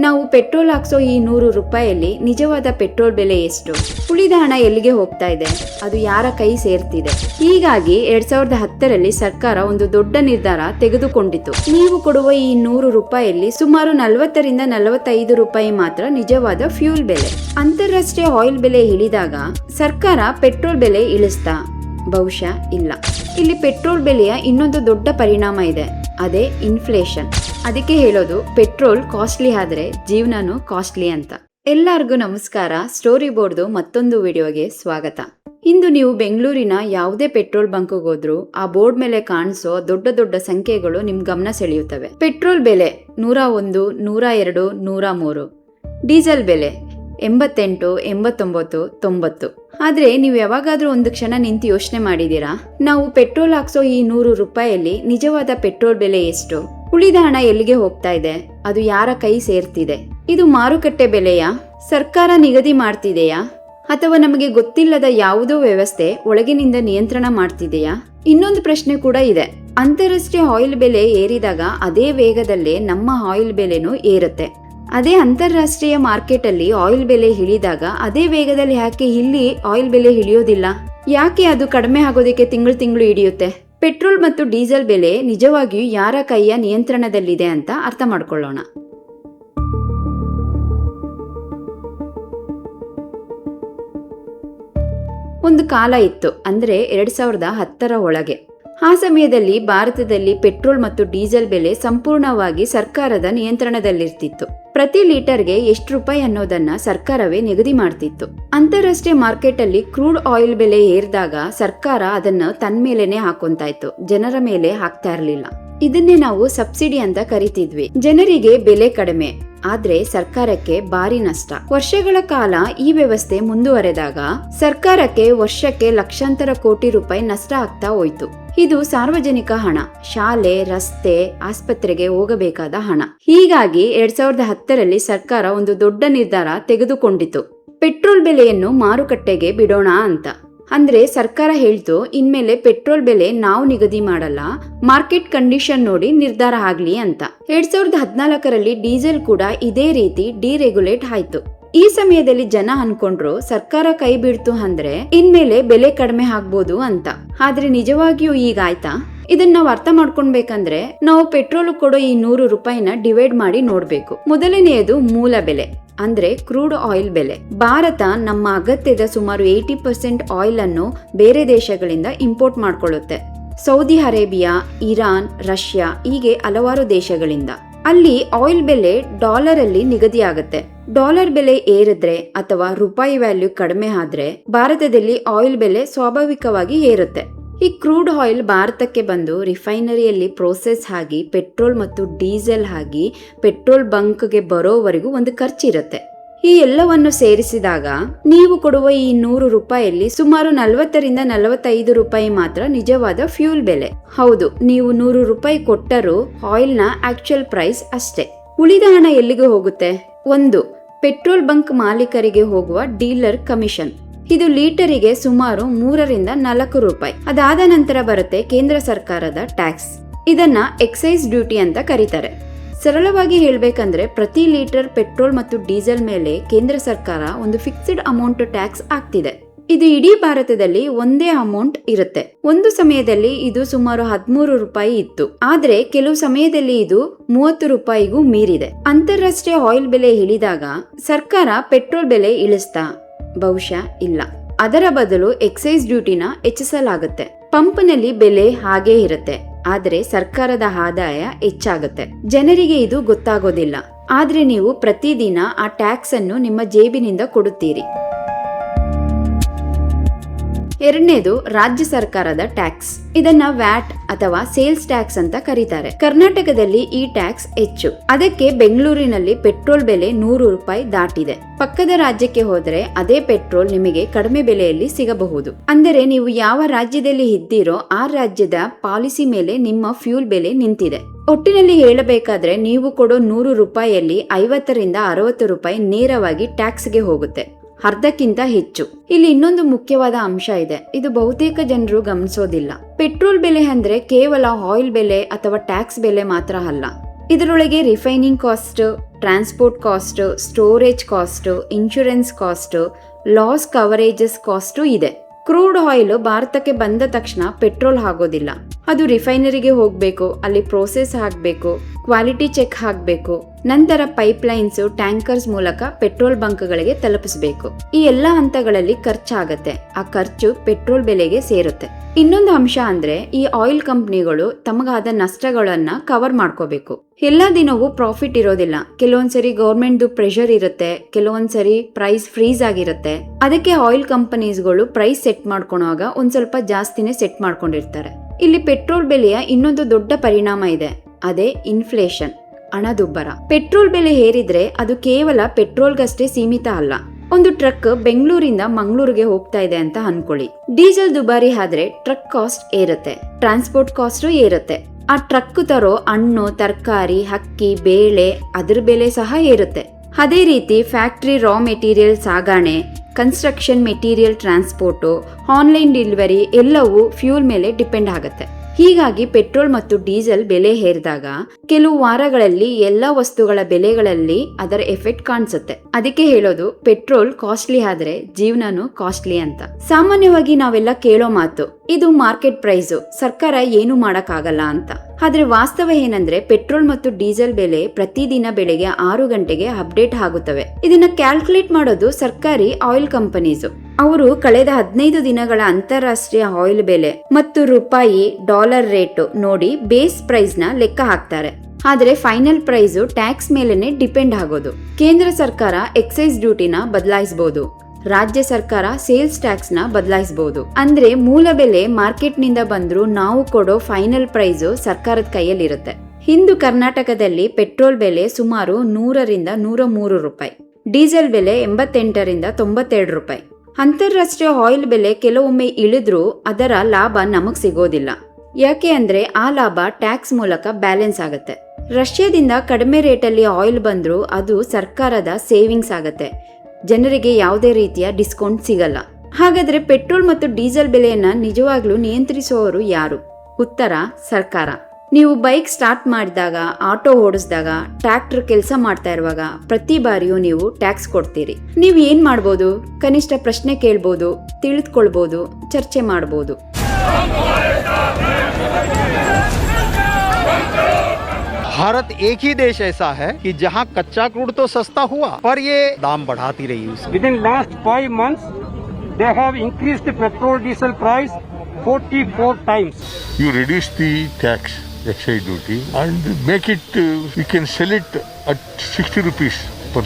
ನಾವು ಪೆಟ್ರೋಲ್ ಹಾಕ್ಸೋ ಈ ನೂರು ರೂಪಾಯಿಯಲ್ಲಿ ನಿಜವಾದ ಪೆಟ್ರೋಲ್ ಬೆಲೆ ಎಷ್ಟು? ಉಳಿದ ಹಣ ಎಲ್ಲಿಗೆ ಹೋಗ್ತಾ ಇದೆ? ಅದು ಯಾರ ಕೈ ಸೇರ್ತಿದೆ? ಹೀಗಾಗಿ ಎರಡ್ ಸಾವಿರದ ಹತ್ತರಲ್ಲಿ ಸರ್ಕಾರ ಒಂದು ದೊಡ್ಡ ನಿರ್ಧಾರ ತೆಗೆದುಕೊಂಡಿತು. ನೀವು ಕೊಡುವ ಈ ನೂರು ರೂಪಾಯಲ್ಲಿ ಸುಮಾರು ನಲವತ್ತರಿಂದ ನಲವತ್ತೈದು ರೂಪಾಯಿ ಮಾತ್ರ ನಿಜವಾದ ಫ್ಯೂಲ್ ಬೆಲೆ. ಅಂತಾರಾಷ್ಟ್ರೀಯ ಆಯಿಲ್ ಬೆಲೆ ಇಳಿದಾಗ ಸರ್ಕಾರ ಪೆಟ್ರೋಲ್ ಬೆಲೆ ಇಳಿಸ್ತಾ? ಬಹುಶಃ ಇಲ್ಲ. ಇಲ್ಲಿ ಪೆಟ್ರೋಲ್ ಬೆಲೆಯ ಇನ್ನೊಂದು ದೊಡ್ಡ ಪರಿಣಾಮ ಇದೆ. ಅದೇ ಇನ್ಫ್ಲೇಷನ್. ಅದಕ್ಕೆ ಹೇಳೋದು, ಪೆಟ್ರೋಲ್ ಕಾಸ್ಟ್ಲಿ ಆದರೆ ಜೀವನನೂ ಕಾಸ್ಟ್ಲಿ ಅಂತ. ಎಲ್ಲರಿಗೂ ನಮಸ್ಕಾರ ಸ್ಟೋರಿ ಬೋರ್ಡ್ದು ಮತ್ತೊಂದು ವಿಡಿಯೋಗೆ ಸ್ವಾಗತ. ಇಂದು ನೀವು ಬೆಂಗಳೂರಿನ ಯಾವುದೇ ಪೆಟ್ರೋಲ್ ಬಂಕ್ಗೆ ಹೋದ್ರೂ ಆ ಬೋರ್ಡ್ ಮೇಲೆ ಕಾಣಿಸೋ ದೊಡ್ಡ ದೊಡ್ಡ ಸಂಖ್ಯೆಗಳು ನಿಮ್ ಗಮನ ಸೆಳೆಯುತ್ತವೆ. ಪೆಟ್ರೋಲ್ ಬೆಲೆ ನೂರ ಒಂದು ನೂರ ಎರಡು ನೂರ ಮೂರು ಡೀಸೆಲ್ ಬೆಲೆ ಎಂಬತ್ತೆಂಟು, ಎಂಬತ್ತೊಂಬತ್ತು, ತೊಂಬತ್ತು. ಆದ್ರೆ ನೀವು ಯಾವಾಗಾದ್ರೂ ಒಂದು ಕ್ಷಣ ನಿಂತು ಯೋಚನೆ ಮಾಡಿದೀರಾ ನಾವು ಪೆಟ್ರೋಲ್ ಹಾಕ್ಸೋ ಈ ನೂರು ರೂಪಾಯಿಯಲ್ಲಿ ನಿಜವಾದ ಪೆಟ್ರೋಲ್ ಬೆಲೆ ಎಷ್ಟು? ಉಳಿದ ಹಣ ಎಲ್ಲಿಗೆ ಹೋಗ್ತಾ ಇದೆ? ಅದು ಯಾರ ಕೈ ಸೇರ್ತಿದೆ? ಇದು ಮಾರುಕಟ್ಟೆ ಬೆಲೆಯ? ಸರ್ಕಾರ ನಿಗದಿ ಮಾಡ್ತಿದೆಯಾ? ಅಥವಾ ನಮಗೆ ಗೊತ್ತಿಲ್ಲದ ಯಾವುದೋ ವ್ಯವಸ್ಥೆ ಒಳಗಿನಿಂದ ನಿಯಂತ್ರಣ ಮಾಡ್ತಿದೆಯಾ? ಇನ್ನೊಂದು ಪ್ರಶ್ನೆ ಕೂಡ ಇದೆ. ಅಂತಾರಾಷ್ಟ್ರೀಯ ಆಯಿಲ್ ಬೆಲೆ ಏರಿದಾಗ ಅದೇ ವೇಗದಲ್ಲೇ ನಮ್ಮ ಆಯಿಲ್ ಬೆಲೆನೂ ಏರುತ್ತೆ. ಅದೇ ಅಂತಾರಾಷ್ಟ್ರೀಯ ಮಾರ್ಕೆಟ್ ಅಲ್ಲಿ ಆಯಿಲ್ ಬೆಲೆ ಇಳಿದಾಗ ಅದೇ ವೇಗದಲ್ಲಿ ಯಾಕೆ ಇಲ್ಲಿ ಆಯಿಲ್ ಬೆಲೆ ಇಳಿಯೋದಿಲ್ಲ? ಯಾಕೆ ಅದು ಕಡಿಮೆ ಆಗೋದಕ್ಕೆ ತಿಂಗಳು ತಿಂಗಳು ಹಿಡಿಯುತ್ತೆ? ಪೆಟ್ರೋಲ್ ಮತ್ತು ಡೀಸೆಲ್ ಬೆಲೆ ನಿಜವಾಗಿಯೂ ಯಾರ ಕೈಯ ನಿಯಂತ್ರಣದಲ್ಲಿದೆ ಅಂತ ಅರ್ಥ ಮಾಡಿಕೊಳ್ಳೋಣ. ಒಂದು ಕಾಲ ಇತ್ತು, ಅಂದ್ರೆ ಎರಡು ಸಾವಿರದ ಹತ್ತರ ಒಳಗೆ. ಆ ಸಮಯದಲ್ಲಿ ಭಾರತದಲ್ಲಿ ಪೆಟ್ರೋಲ್ ಮತ್ತು ಡೀಸೆಲ್ ಬೆಲೆ ಸಂಪೂರ್ಣವಾಗಿ ಸರ್ಕಾರದ ನಿಯಂತ್ರಣದಲ್ಲಿರ್ತಿತ್ತು. ಪ್ರತಿ ಲೀಟರ್ಗೆ ಎಷ್ಟು ರೂಪಾಯಿ ಅನ್ನೋದನ್ನ ಸರ್ಕಾರವೇ ನಿಗದಿ ಮಾಡ್ತಿತ್ತು. ಅಂತಾರಾಷ್ಟ್ರೀಯ ಮಾರ್ಕೆಟ್ ಅಲ್ಲಿ ಕ್ರೂಡ್ ಆಯಿಲ್ ಬೆಲೆ ಏರಿದಾಗ ಸರ್ಕಾರ ಅದನ್ನು ತನ್ನ ಮೇಲೆನೆ ಹಾಕೊಂತಾ ಇತ್ತು ಜನರ ಮೇಲೆ ಹಾಕ್ತಾ ಇರಲಿಲ್ಲ. ಇದನ್ನೇ ನಾವು ಸಬ್ಸಿಡಿ ಅಂತ ಕರಿತಿದ್ವಿ. ಜನರಿಗೆ ಬೆಲೆ ಕಡಿಮೆ. ಆದ್ರೆ ಸರ್ಕಾರಕ್ಕೆ ಭಾರಿ ನಷ್ಟ. ವರ್ಷಗಳ ಕಾಲ ಈ ವ್ಯವಸ್ಥೆ ಮುಂದುವರೆದಾಗ ಸರ್ಕಾರಕ್ಕೆ ವರ್ಷಕ್ಕೆ ಲಕ್ಷಾಂತರ ಕೋಟಿ ರೂಪಾಯಿ ನಷ್ಟ ಆಗ್ತಾ ಹೋಯ್ತು. ಇದು ಸಾರ್ವಜನಿಕ ಹಣ. ಶಾಲೆ, ರಸ್ತೆ, ಆಸ್ಪತ್ರೆಗೆ ಹೋಗಬೇಕಾದ ಹಣ. ಹೀಗಾಗಿ ಎರಡ್ ಸಾವಿರದ ಹತ್ತರಲ್ಲಿ ಸರ್ಕಾರ ಒಂದು ದೊಡ್ಡ ನಿರ್ಧಾರ ತೆಗೆದುಕೊಂಡಿತು. ಪೆಟ್ರೋಲ್ ಬೆಲೆಯನ್ನು ಮಾರುಕಟ್ಟೆಗೆ ಬಿಡೋಣ ಅಂತ. ಅಂದ್ರೆ ಸರ್ಕಾರ ಹೇಳ್ತು, ಇನ್ಮೇಲೆ ಪೆಟ್ರೋಲ್ ಬೆಲೆ ನಾವು ನಿಗದಿ ಮಾಡಲ್ಲ, ಮಾರ್ಕೆಟ್ ಕಂಡೀಷನ್ ನೋಡಿ ನಿರ್ಧಾರ ಆಗ್ಲಿ ಅಂತ. ಎರಡ್ ಸಾವಿರದ ಹದಿನಾಲ್ಕರಲ್ಲಿ ಡೀಸೆಲ್ ಕೂಡ ಇದೇ ರೀತಿ ಡಿರೆಗ್ಯುಲೇಟ್ ಆಯ್ತು. ಈ ಸಮಯದಲ್ಲಿ ಜನ ಅನ್ಕೊಂಡ್ರು, ಸರ್ಕಾರ ಕೈ ಬಿಡ್ತು ಅಂದ್ರೆ ಇನ್ಮೇಲೆ ಬೆಲೆ ಕಡಿಮೆ ಆಗ್ಬೋದು ಅಂತ. ಆದ್ರೆ ನಿಜವಾಗಿಯೂ ಈಗ ಆಯ್ತಾ? ಇದನ್ನ ನಾವು ಅರ್ಥ ಮಾಡ್ಕೊಳ್ಬೇಕಂದ್ರೆ ನಾವು ಪೆಟ್ರೋಲ್ ಕೊಡೋ ಈ ನೂರು ರೂಪಾಯಿನ ಡಿವೈಡ್ ಮಾಡಿ ನೋಡ್ಬೇಕು. ಮೊದಲನೆಯದು ಮೂಲ ಬೆಲೆ, ಅಂದ್ರೆ ಕ್ರೂಡ್ ಆಯಿಲ್ ಬೆಲೆ. ಭಾರತ ನಮ್ಮ ಅಗತ್ಯದ ಸುಮಾರು ಏಯ್ಟಿ ಪರ್ಸೆಂಟ್ ಆಯಿಲ್ ಅನ್ನು ಬೇರೆ ದೇಶಗಳಿಂದ ಇಂಪೋರ್ಟ್ ಮಾಡ್ಕೊಳ್ಳುತ್ತೆ. ಸೌದಿ ಅರೇಬಿಯಾ, ಇರಾನ್, ರಷ್ಯಾ ಹೀಗೆ ಹಲವಾರು ದೇಶಗಳಿಂದ. ಅಲ್ಲಿ ಆಯಿಲ್ ಬೆಲೆ ಡಾಲರ್ ಅಲ್ಲಿ ನಿಗದಿಯಾಗುತ್ತೆ. ಡಾಲರ್ ಬೆಲೆ ಏರಿದ್ರೆ ಅಥವಾ ರೂಪಾಯಿ ವ್ಯಾಲ್ಯೂ ಕಡಿಮೆ ಆದ್ರೆ ಭಾರತದಲ್ಲಿ ಆಯಿಲ್ ಬೆಲೆ ಸ್ವಾಭಾವಿಕವಾಗಿ ಏರುತ್ತೆ. ಈ ಕ್ರೂಡ್ ಆಯಿಲ್ ಭಾರತಕ್ಕೆ ಬಂದು ರಿಫೈನರಿಯಲ್ಲಿ ಪ್ರೋಸೆಸ್ ಆಗಿ ಪೆಟ್ರೋಲ್ ಮತ್ತು ಡೀಸೆಲ್ ಆಗಿ ಪೆಟ್ರೋಲ್ ಬಂಕ್ಗೆ ಬರೋವರೆಗೂ ಒಂದು ಖರ್ಚಿರುತ್ತೆ. ಈ ಎಲ್ಲವನ್ನು ಸೇರಿಸಿದಾಗ ನೀವು ಕೊಡುವ ಈ ನೂರು ರೂಪಾಯಿಯಲ್ಲಿ ಸುಮಾರು ನಲವತ್ತರಿಂದ ನಲವತ್ತೈದು ರೂಪಾಯಿ ಮಾತ್ರ ನಿಜವಾದ ಫ್ಯೂಲ್ ಬೆಲೆ. ಹೌದು, ನೀವು ನೂರು ರೂಪಾಯಿ ಕೊಟ್ಟರೂ ಆಯಿಲ್ನ ಆಕ್ಚುಯಲ್ ಪ್ರೈಸ್ ಅಷ್ಟೇ. ಉಳಿದ ಹಣ ಎಲ್ಲಿಗೆ ಹೋಗುತ್ತೆ? ಒಂದು, ಪೆಟ್ರೋಲ್ ಬಂಕ್ ಮಾಲೀಕರಿಗೆ ಹೋಗುವ ಡೀಲರ್ ಕಮಿಷನ್. ಇದು ಲೀಟರಿಗೆ ಸುಮಾರು ಮೂರರಿಂದ ನಾಲ್ಕು ರೂಪಾಯಿ. ಅದಾದ ನಂತರ ಬರುತ್ತೆ ಕೇಂದ್ರ ಸರ್ಕಾರದ ಟ್ಯಾಕ್ಸ್. ಇದನ್ನ ಎಕ್ಸೈಸ್ ಡ್ಯೂಟಿ ಅಂತ ಕರೀತಾರೆ. ಸರಳವಾಗಿ ಹೇಳಬೇಕಂದ್ರೆ ಪ್ರತಿ ಲೀಟರ್ ಪೆಟ್ರೋಲ್ ಮತ್ತು ಡೀಸೆಲ್ ಮೇಲೆ ಕೇಂದ್ರ ಸರ್ಕಾರ ಒಂದು ಫಿಕ್ಸ್ಡ್ ಅಮೌಂಟ್ ಟ್ಯಾಕ್ಸ್ ಆಗ್ತಿದೆ ಇದು ಇಡೀ ಭಾರತದಲ್ಲಿ ಒಂದೇ ಅಮೌಂಟ್ ಇರುತ್ತೆ. ಒಂದು ಸಮಯದಲ್ಲಿ ಇದು ಸುಮಾರು ಹದಿಮೂರು ರೂಪಾಯಿ ಇತ್ತು. ಆದ್ರೆ ಕೆಲವು ಸಮಯದಲ್ಲಿ ಇದು ಮೂವತ್ತು ರೂಪಾಯಿಗೂ ಮೀರಿದೆ. ಅಂತಾರಾಷ್ಟ್ರೀಯ ಆಯಿಲ್ ಬೆಲೆ ಇಳಿದಾಗ ಸರ್ಕಾರ ಪೆಟ್ರೋಲ್ ಬೆಲೆ ಇಳಿಸ್ತಾ ಬಹುಶಃ ಇಲ್ಲ. ಅದರ ಬದಲು ಎಕ್ಸೈಸ್ ಡ್ಯೂಟಿನ ಹೆಚ್ಚಿಸಲಾಗುತ್ತೆ. ಪಂಪ್ನಲ್ಲಿ ಬೆಲೆ ಹಾಗೇ ಇರುತ್ತೆ. ಆದರೆ ಸರ್ಕಾರದ ಆದಾಯ ಹೆಚ್ಚಾಗುತ್ತೆ. ಜನರಿಗೆ ಇದು ಗೊತ್ತಾಗೋದಿಲ್ಲ. ಆದ್ರೆ ನೀವು ಪ್ರತಿದಿನ ಆ ಟ್ಯಾಕ್ಸ್ ಅನ್ನು ನಿಮ್ಮ ಜೇಬಿನಿಂದ ಕೊಡುತ್ತೀರಿ. ಎರಡನೇದು ರಾಜ್ಯ ಸರ್ಕಾರದ ಟ್ಯಾಕ್ಸ್. ಇದನ್ನ ವ್ಯಾಟ್ ಅಥವಾ ಸೇಲ್ಸ್ ಟ್ಯಾಕ್ಸ್ ಅಂತ ಕರೀತಾರೆ. ಕರ್ನಾಟಕದಲ್ಲಿ ಈ ಟ್ಯಾಕ್ಸ್ ಹೆಚ್ಚು. ಅದಕ್ಕೆ ಬೆಂಗಳೂರಿನಲ್ಲಿ ಪೆಟ್ರೋಲ್ ಬೆಲೆ ನೂರು ರೂಪಾಯಿ ದಾಟಿದೆ. ಪಕ್ಕದ ರಾಜ್ಯಕ್ಕೆ ಹೋದರೆ ಅದೇ ಪೆಟ್ರೋಲ್ ನಿಮಗೆ ಕಡಿಮೆ ಬೆಲೆಯಲ್ಲಿ ಸಿಗಬಹುದು. ಅಂದರೆ ನೀವು ಯಾವ ರಾಜ್ಯದಲ್ಲಿ ಇದ್ದೀರೋ ಆ ರಾಜ್ಯದ ಪಾಲಿಸಿ ಮೇಲೆ ನಿಮ್ಮ ಫ್ಯೂಲ್ ಬೆಲೆ ನಿಂತಿದೆ. ಒಟ್ಟಿನಲ್ಲಿ ಹೇಳಬೇಕಾದ್ರೆ ನೀವು ಕೊಡೋ ನೂರು ರೂಪಾಯಿಯಲ್ಲಿ ಐವತ್ತರಿಂದ ಅರವತ್ತು ರೂಪಾಯಿ ನೇರವಾಗಿ ಟ್ಯಾಕ್ಸ್ಗೆ ಹೋಗುತ್ತೆ. ಅರ್ಧಕ್ಕಿಂತ ಹೆಚ್ಚು. ಇಲ್ಲಿ ಇನ್ನೊಂದು ಮುಖ್ಯವಾದ ಅಂಶ ಇದೆ. ಇದು ಬಹುತೇಕ ಜನರು ಗಮನಿಸೋದಿಲ್ಲ. ಪೆಟ್ರೋಲ್ ಬೆಲೆ ಅಂದ್ರೆ ಕೇವಲ ಆಯಿಲ್ ಬೆಲೆ ಅಥವಾ ಟ್ಯಾಕ್ಸ್ ಬೆಲೆ ಮಾತ್ರ ಅಲ್ಲ. ಇದರೊಳಗೆ refining cost, transport cost, storage cost, insurance cost, loss coverages cost ಇದೆ. ಕ್ರೂಡ್ ಆಯಿಲ್ ಭಾರತಕ್ಕೆ ಬಂದ ತಕ್ಷಣ ಪೆಟ್ರೋಲ್ ಆಗೋದಿಲ್ಲ. ಅದು ರಿಫೈನರಿಗೆ ಹೋಗಬೇಕು, ಅಲ್ಲಿ ಪ್ರೋಸೆಸ್ ಆಗಬೇಕು ಕ್ವಾಲಿಟಿ ಚೆಕ್ ಹಾಕಬೇಕು. ನಂತರ ಪೈಪ್ಲೈನ್ಸ್, ಟ್ಯಾಂಕರ್ಸ್ ಮೂಲಕ ಪೆಟ್ರೋಲ್ ಬಂಕ್ಗಳಿಗೆ ತಲುಪಿಸಬೇಕು. ಈ ಎಲ್ಲ ಹಂತಗಳಲ್ಲಿ ಖರ್ಚಾಗತ್ತೆ. ಆ ಖರ್ಚು ಪೆಟ್ರೋಲ್ ಬೆಲೆಗೆ ಸೇರುತ್ತೆ. ಇನ್ನೊಂದು ಅಂಶ ಅಂದ್ರೆ, ಈ ಆಯಿಲ್ ಕಂಪ್ನಿಗಳು ತಮಗಾದ ನಷ್ಟಗಳನ್ನ ಕವರ್ ಮಾಡ್ಕೋಬೇಕು. ಎಲ್ಲ ದಿನವೂ ಪ್ರಾಫಿಟ್ ಇರೋದಿಲ್ಲ. ಕೆಲವೊಂದ್ಸರಿ ಗೌರ್ಮೆಂಟ್ದು ಪ್ರೆಷರ್ ಇರುತ್ತೆ, ಕೆಲವೊಂದ್ಸರಿ ಪ್ರೈಸ್ ಫ್ರೀಸ್ ಆಗಿರುತ್ತೆ. ಅದಕ್ಕೆ ಆಯಿಲ್ ಕಂಪನೀಸ್ಗಳು ಪ್ರೈಸ್ ಸೆಟ್ ಮಾಡ್ಕೊಳುವಾಗ ಒಂದ್ ಸ್ವಲ್ಪ ಜಾಸ್ತಿನೇ ಸೆಟ್ ಮಾಡ್ಕೊಂಡಿರ್ತಾರೆ. ಇಲ್ಲಿ ಪೆಟ್ರೋಲ್ ಬೆಲೆಯ ಇನ್ನೊಂದು ದೊಡ್ಡ ಪರಿಣಾಮ ಇದೆ. ಅದೇ ಇನ್ಫ್ಲೇಷನ್ ಹಣದುಬ್ಬರ. ಪೆಟ್ರೋಲ್ ಬೆಲೆ ಏರಿದ್ರೆ ಅದು ಕೇವಲ ಪೆಟ್ರೋಲ್ಗಷ್ಟೇ ಸೀಮಿತ ಅಲ್ಲ. ಒಂದು ಟ್ರಕ್ ಬೆಂಗಳೂರಿಂದ ಮಂಗಳೂರಿಗೆ ಹೋಗ್ತಾ ಇದೆ ಅಂತ ಅನ್ಕೊಳ್ಳಿ. ಡೀಸೆಲ್ ದುಬಾರಿ ಆದ್ರೆ ಟ್ರಕ್ ಕಾಸ್ಟ್ ಏರುತ್ತೆ. ಟ್ರಾನ್ಸ್ಪೋರ್ಟ್ ಕಾಸ್ಟ್ ಏರುತ್ತೆ. ಆ ಟ್ರಕ್ ತರೋ ಹಣ್ಣು, ತರಕಾರಿ, ಅಕ್ಕಿ, ಬೇಳೆ, ಅದ್ರ ಬೆಲೆ ಸಹ ಏರುತ್ತೆ. ಅದೇ ರೀತಿ ಫ್ಯಾಕ್ಟ್ರಿ ರಾ ಮೆಟೀರಿಯಲ್ ಸಾಗಾಣೆ construction material transport online delivery ಎಲ್ಲವೂ ಫ್ಯೂಲ್ ಮೇಲೆ ಡಿಪೆಂಡ್ ಆಗುತ್ತೆ. ಹೀಗಾಗಿ ಪೆಟ್ರೋಲ್ ಮತ್ತು ಡೀಸೆಲ್ ಬೆಲೆ ಹೇರಿದಾಗ ಕೆಲವು ವಾರಗಳಲ್ಲಿ ಎಲ್ಲ ವಸ್ತುಗಳ ಬೆಲೆಗಳಲ್ಲಿ ಅದರ ಎಫೆಕ್ಟ್ ಕಾಣಿಸುತ್ತೆ. ಅದಕ್ಕೆ ಹೇಳೋದು, ಪೆಟ್ರೋಲ್ ಕಾಸ್ಟ್ಲಿ ಆದ್ರೆ ಜೀವನನು ಕಾಸ್ಟ್ಲಿ ಅಂತ. ಸಾಮಾನ್ಯವಾಗಿ ನಾವೆಲ್ಲ ಕೇಳೋ ಮಾತು, ಇದು ಮಾರ್ಕೆಟ್ ಪ್ರೈಸು, ಸರ್ಕಾರ ಏನು ಮಾಡಕ್ಕಾಗಲ್ಲ ಅಂತ. ಆದ್ರೆ ವಾಸ್ತವ ಏನಂದ್ರೆ ಪೆಟ್ರೋಲ್ ಮತ್ತು ಡೀಸೆಲ್ ಬೆಲೆ ಪ್ರತಿದಿನ ಬೆಳಗ್ಗೆ ಆರು ಗಂಟೆಗೆ ಅಪ್ಡೇಟ್ ಆಗುತ್ತವೆ. ಇದನ್ನ ಕ್ಯಾಲ್ಕುಲೇಟ್ ಮಾಡೋದು ಸರ್ಕಾರಿ ಆಯಿಲ್ ಕಂಪನೀಸು. ಅವರು ಕಳೆದ ಹದಿನೈದು ದಿನಗಳ ಅಂತಾರಾಷ್ಟ್ರೀಯ ಆಯಿಲ್ ಬೆಲೆ ಮತ್ತು ರೂಪಾಯಿ ಡಾಲರ್ ರೇಟು ನೋಡಿ ಬೇಸ್ ಪ್ರೈಸ್ನ ಲೆಕ್ಕ ಹಾಕ್ತಾರೆ. ಆದರೆ ಫೈನಲ್ ಪ್ರೈಸು ಟ್ಯಾಕ್ಸ್ ಮೇಲೆನೆ ಡಿಪೆಂಡ್ ಆಗೋದು. ಕೇಂದ್ರ ಸರ್ಕಾರ ಎಕ್ಸೈಸ್ ಡ್ಯೂಟಿನ ಬದಲಾಯಿಸಬಹುದು ರಾಜ್ಯ ಸರ್ಕಾರ ಸೇಲ್ಸ್ ಟ್ಯಾಕ್ಸ್ನ ಬದಲಾಯಿಸಬಹುದು ಅಂದ್ರೆ ಮೂಲ ಬೆಲೆ ಮಾರ್ಕೆಟ್ನಿಂದ ಬಂದ್ರು ನಾವು ಕೊಡೋ ಫೈನಲ್ ಪ್ರೈಸು ಸರ್ಕಾರದ ಕೈಯಲ್ಲಿರುತ್ತೆ. ಇಂದು ಕರ್ನಾಟಕದಲ್ಲಿ ಪೆಟ್ರೋಲ್ ಬೆಲೆ ಸುಮಾರು ನೂರರಿಂದ ನೂರ ಮೂರು ರೂಪಾಯಿ. ಡೀಸೆಲ್ ಬೆಲೆ ಎಂಬತ್ತೆಂಟರಿಂದ ತೊಂಬತ್ತೆರಡು ರೂಪಾಯಿ. ಅಂತಾರಾಷ್ಟ್ರೀಯ ಆಯಿಲ್ ಬೆಲೆ ಕೆಲವೊಮ್ಮೆ ಇಳಿದ್ರೂ ಅದರ ಲಾಭ ನಮಗ್ ಸಿಗೋದಿಲ್ಲ. ಯಾಕೆ ಅಂದ್ರೆ ಆ ಲಾಭ ಟ್ಯಾಕ್ಸ್ ಮೂಲಕ ಬ್ಯಾಲೆನ್ಸ್ ಆಗುತ್ತೆ. ರಷ್ಯಾದಿಂದ ಕಡಿಮೆ ರೇಟಲ್ಲಿ ಆಯಿಲ್ ಬಂದರೂ ಅದು ಸರ್ಕಾರದ ಸೇವಿಂಗ್ಸ್ ಆಗತ್ತೆ. ಜನರಿಗೆ ಯಾವುದೇ ರೀತಿಯ ಡಿಸ್ಕೌಂಟ್ ಸಿಗಲ್ಲ. ಹಾಗಾದ್ರೆ ಪೆಟ್ರೋಲ್ ಮತ್ತು ಡೀಸೆಲ್ ಬೆಲೆಯನ್ನ ನಿಜವಾಗ್ಲೂ ನಿಯಂತ್ರಿಸುವವರು ಯಾರು? ಉತ್ತರ, ಸರ್ಕಾರ. ನೀವು ಬೈಕ್ ಸ್ಟಾರ್ಟ್ ಮಾಡಿದಾಗ ಆಟೋ ಓಡಿಸಿದಾಗ ಟ್ರ್ಯಾಕ್ಟರ್ ಕೆಲಸ ಮಾಡ್ತಾ ಇರುವಾಗ ಪ್ರತಿ ಬಾರಿಯೂ ನೀವು ಟ್ಯಾಕ್ಸ್ ಕೊಡ್ತೀರಿ ನೀವು ಏನ್ ಮಾಡ್ಬೋದು ಕನಿಷ್ಠ ಪ್ರಶ್ನೆ ಕೇಳ್ಬೋದು ತಿಳಿದುಕೊಳ್ಬೋದು ಚರ್ಚೆ ಮಾಡ್ಬೋದು भारत एक ही देश ऐसा है कि जहां कच्चा क्रूड तो सस्ता हुआ पर ये दाम बढ़ाती रही उसके Within last five months, they have increased the petrol diesel price 44 times. you reduce the tax excise duty and make it uh, can can sell it at 60 rupees per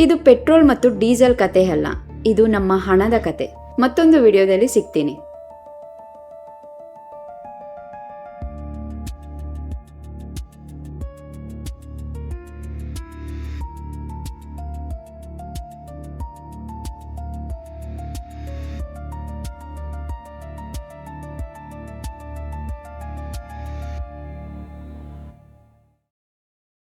ಇದು ಪೆಟ್ರೋಲ್ ಮತ್ತು ಡೀಸೆಲ್ ಕತೆ ಅಲ್ಲ ಇದು ನಮ್ಮ ಹಣದ ಕತೆ ಮತ್ತೊಂದು ವಿಡಿಯೋದಲ್ಲಿ ಸಿಗ್ತೀನಿ